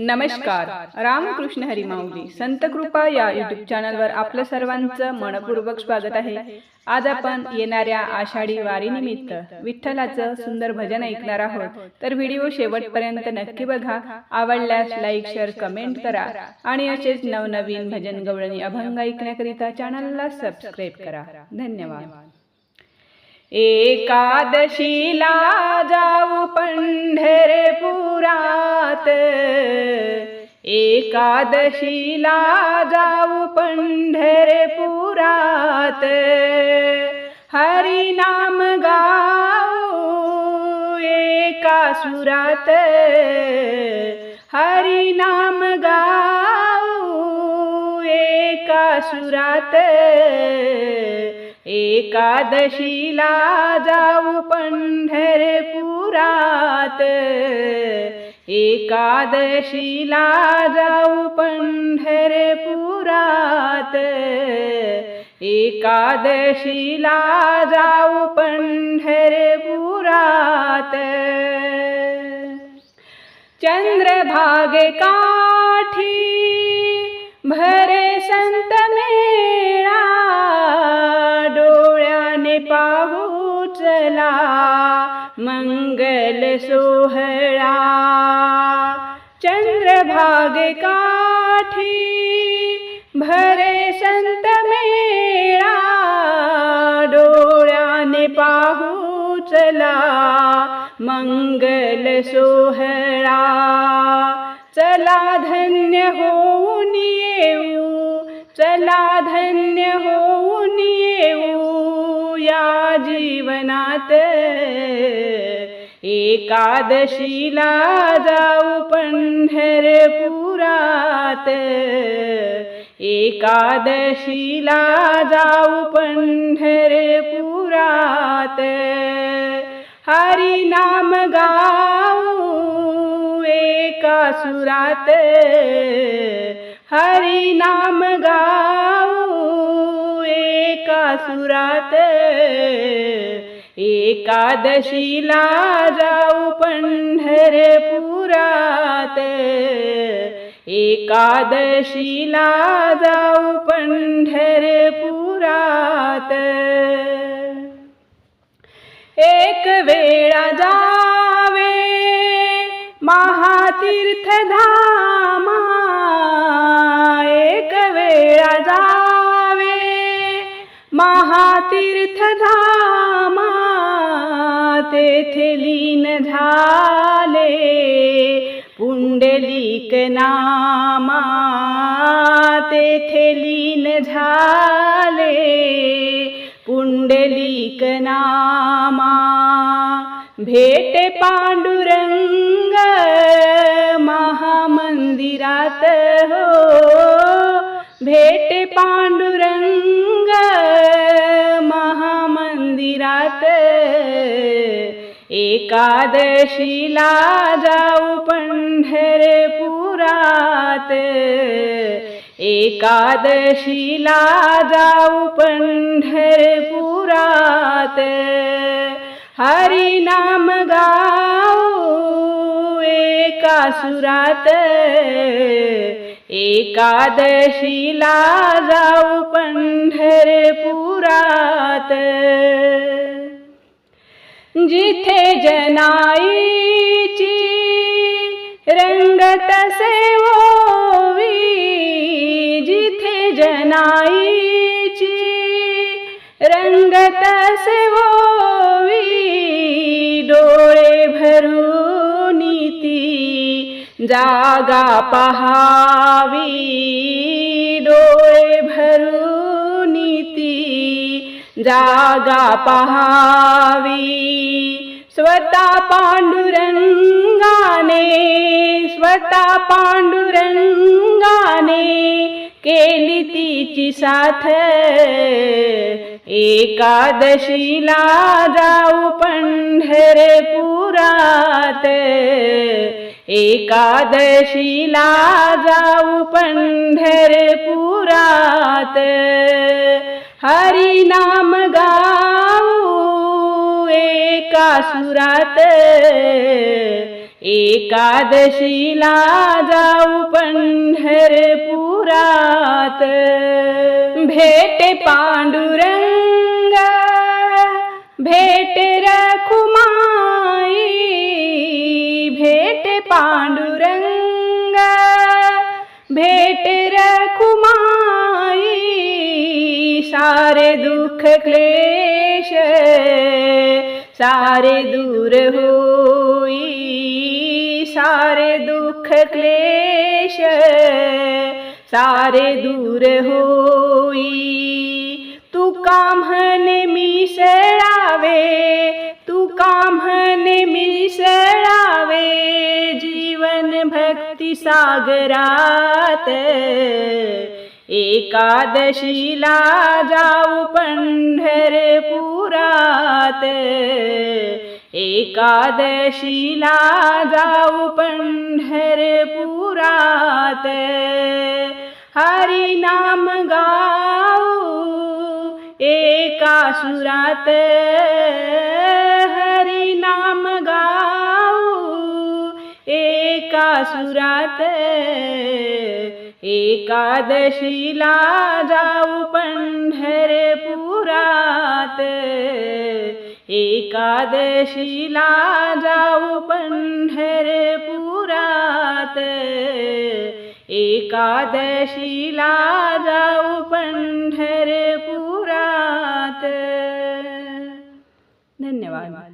नमस्कार. रामकृष्ण हरिमाऊली संत कृपा या युट्यूब चॅनलवर आपलं सर्वांचं मनपूर्वक स्वागत आहे. आज आपण येणाऱ्या आषाढी वारीनिमित्त विठ्ठलाचं सुंदर भजन ऐकणार आहोत. तर व्हिडिओ शेवटपर्यंत नक्की बघा. आवडल्यास लाईक शेअर कमेंट करा आणि असेच नवनवीन भजन गवळणी अभंग ऐकण्याकरिता चॅनलला सबस्क्राईब करा. धन्यवाद. एकादशीला जाऊ पंढरपुरात. एकादशीला जाऊ पंढरपुरात. हरिनाम गाऊ एका सुरात. हरिनाम गाऊ एका सुरात. एकादशीला जाऊ पंढरपुरात. एकादशीला जाऊ पंढरपुरात. एकादशीला जाऊ पंढरपुरात. चंद्रभागे काठी भरे संत मंगल सोहळा चंद्रभाग काठी भरे संत मेळा डोळ्याने पाहू चला मंगल सोहळा. चला धन्य होऊन येऊ चला धन्य होऊन येऊ या जीवनात. एकादशीला जाऊ पंढरपुरात एकादशीला जाऊ पंढरपुरात हरिनाम गाऊ एका सुरात. हरिनाम गाऊ सुरात एकादशीला जाऊ पंढरपुरात एकादशीला जाऊ पंढरपुरात एक वेळा जावे महातीर्थ धामा एक वेळा जा महातीर्थ धामा तेथे लीन झाले. पुंडलिक नामा तेथे लीन झाले. पुंडलिक नामा भेट पांडुरंग महामंदिरात हो. भेट पांडुरंग एकादशीला जाऊ पंढरपुरात एकादशीला जाऊ पंढरपुरात हरिनाम गाऊ एका सुरात. एकादशीला जाऊ पंढरपुरात जिथे जनाईची रंगत सेवोवी जिथे जनाईची रंगत सेवोवी डोळे भरून ती जागा पहावी डोळे भरून जागा पहावी. स्वतः पांडुरंगाने स्वतः पांडुरंगाने केली तिची साथ. एकादशीला जाऊ पंढरपुरात. एकादशीला जाऊ पंढरपुरात. गाऊ सुरात एकादशीला जाऊ पंढरपुरात. भेटे पांडुरंग भेटे रखुमाई भेट पांडुरंग भेटे रखुमाई सारे दुःख क्लेश. सारे दूर होई सारे दुःख क्लेश सारे दूर होई। तू काम्हन मिसळावे तू काम्हने मिसळावे जीवन भक्ति सागरात एकादशीला जाऊ पंढरपुरात. एकादशीला जाऊ पंढरपुरात. हरी नाम गाऊ एका सुरात. हरी नाम गाऊ एका सुरात. एकादशीला जाऊ पंढरपुरात. एकादशीला जाऊ पंढरपुरात. एकादशीला जाऊ पंढरपुरात. धन्यवाद.